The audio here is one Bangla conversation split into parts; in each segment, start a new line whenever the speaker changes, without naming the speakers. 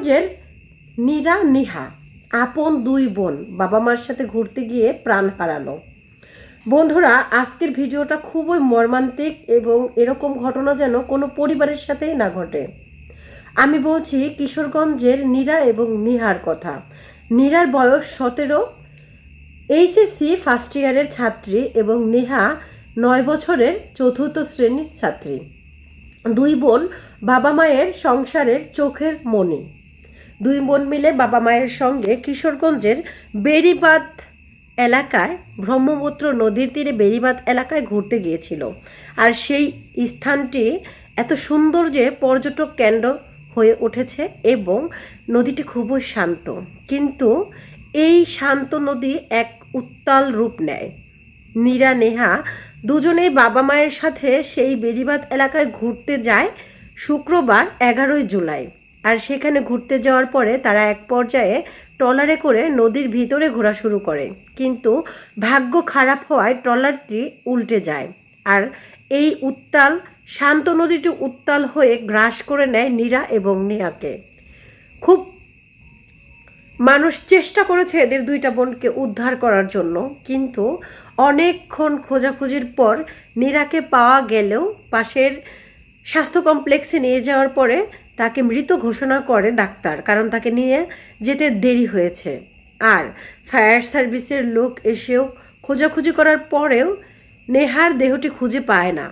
কিশোরগঞ্জের নীরা নিহা, আপন দুই বোন বাবা মার সাথে ঘুরতে গিয়ে প্রাণ হারালো। বন্ধুরা, আজকের ভিডিওটা খুবই মর্মান্তিক এবং এরকম ঘটনা যেন কোনো পরিবারের সাথেই না ঘটে। আমি বলছি কিশোরগঞ্জের নীরা এবং নিহার কথা। নীরার বয়স সতেরো, এইচএসসি ফার্স্ট ইয়ারের ছাত্রী এবং নেহা নয় বছরের চতুর্থ শ্রেণির ছাত্রী। দুই বোন বাবা মায়ের সংসারের চোখের মণি দুই বোন মিলে বাবা মায়ের সঙ্গে কিশোরগঞ্জের বেড়িবাঁধ এলাকায় ব্রহ্মপুত্র নদীর তীরে বেড়িবাঁধ এলাকায় ঘুরতে গিয়েছিল। আর সেই স্থানটি এত সুন্দর যে পর্যটক কেন্দ্র হয়ে উঠেছে এবং নদীটি খুবই শান্ত। কিন্তু এই শান্ত নদী এক উত্তাল রূপ নেয়। নীরা নেহা দুজনেই বাবা মায়ের সাথে সেই বেড়িবাঁধ এলাকায় ঘুরতে যায় শুক্রবার এগারোই জুলাই। আর সেখানে ঘুরতে যাওয়ার পরে তারা এক পর্যায়ে ট্রলারে করে নদীর ভিতরে ঘোরা শুরু করে। কিন্তু ভাগ্য খারাপ হওয়ায় ট্রলারটি উল্টে যায়। আর এই উত্তাল, শান্ত নদীটি উত্তাল হয়ে গ্রাস করে নেয় নীরা এবং নেহাকে খুব মানুষ চেষ্টা করেছে এদের দুইটা বোনকে উদ্ধার করার জন্য, কিন্তু অনেকক্ষণ খোঁজাখুঁজির পর নীরাকে পাওয়া গেলেও পাশের স্বাস্থ্য কমপ্লেক্সে নিয়ে যাওয়ার পরে তাকে মৃত ঘোষণা করে ডাক্তার, কারণ তাকে নিয়ে যেতে দেরি হয়েছে। আর ফায়ার সার্ভিসের লোক এসেও খোঁজাখুঁজি করার পরেও নেহার দেহটি খুঁজে পায় না।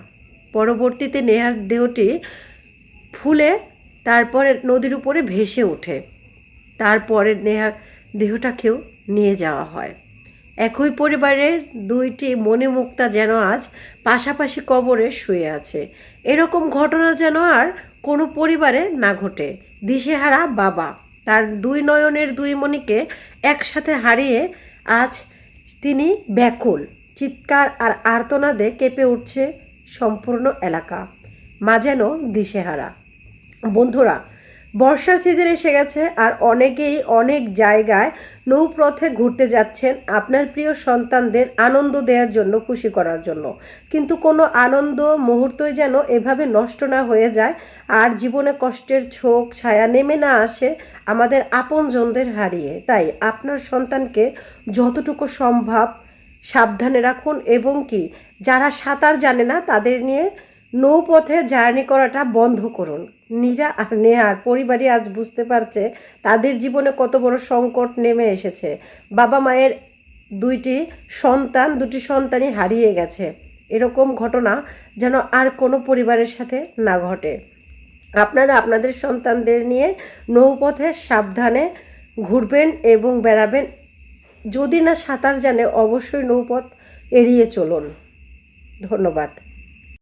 পরবর্তীতে নেহার দেহটি ফুলে তারপরে নদীর উপরে ভেসে ওঠে। তারপরে নেহার দেহটাকেও নিয়ে যাওয়া হয়। একই পরিবারের দুইটি মনে মুক্তা যেন আজ পাশাপাশি কবরে শুয়ে আছে। এরকম ঘটনা যেন আর কোনো পরিবারে না ঘটে। দিশেহারা বাবা, তার দুই নয়নের দুই মণিকে একসাথে হারিয়ে আজ তিনি ব্যাকুল। চিৎকার আর আর্তনাদে কেঁপে উঠছে সম্পূর্ণ এলাকা। মা যেন দিশেহারা। বন্ধুরা বর্ষার সিজন এসে গেছে আর অনেকেই অনেক জায়গায় নৌপথে ঘুরতে যাচ্ছেন আপনার প্রিয় সন্তানদের আনন্দ দেওয়ার জন্য, খুশি করার জন্য। কিন্তু কোনো আনন্দ মুহূর্তই যেন এভাবে নষ্ট না হয়ে যায় আর জীবনে কষ্টের ছোক, ছায়া নেমে না আসে আমাদের আপনজনদের হারিয়ে। তাই আপনার সন্তানকে যতটুকু সম্ভব সাবধানে রাখুন এবং কি, যারা সাঁতার জানে না তাদের নিয়ে নৌপথে জার্নি করাটা বন্ধ করুন। নীরা আর নেহার পরিবারই আজ বুঝতে পারছে তাদের জীবনে কত বড় সংকট নেমে এসেছে। বাবা মায়ের দুইটি সন্তান, দুটি সন্তানই হারিয়ে গেছে। এরকম ঘটনা যেন আর কোনো পরিবারের সাথে না ঘটে। আপনারা আপনাদের সন্তানদের নিয়ে নৌপথে সাবধানে ঘুরবেন এবং বেড়াবেন। যদি না সাঁতার জানে অবশ্যই নৌপথ এড়িয়ে চলুন। ধন্যবাদ।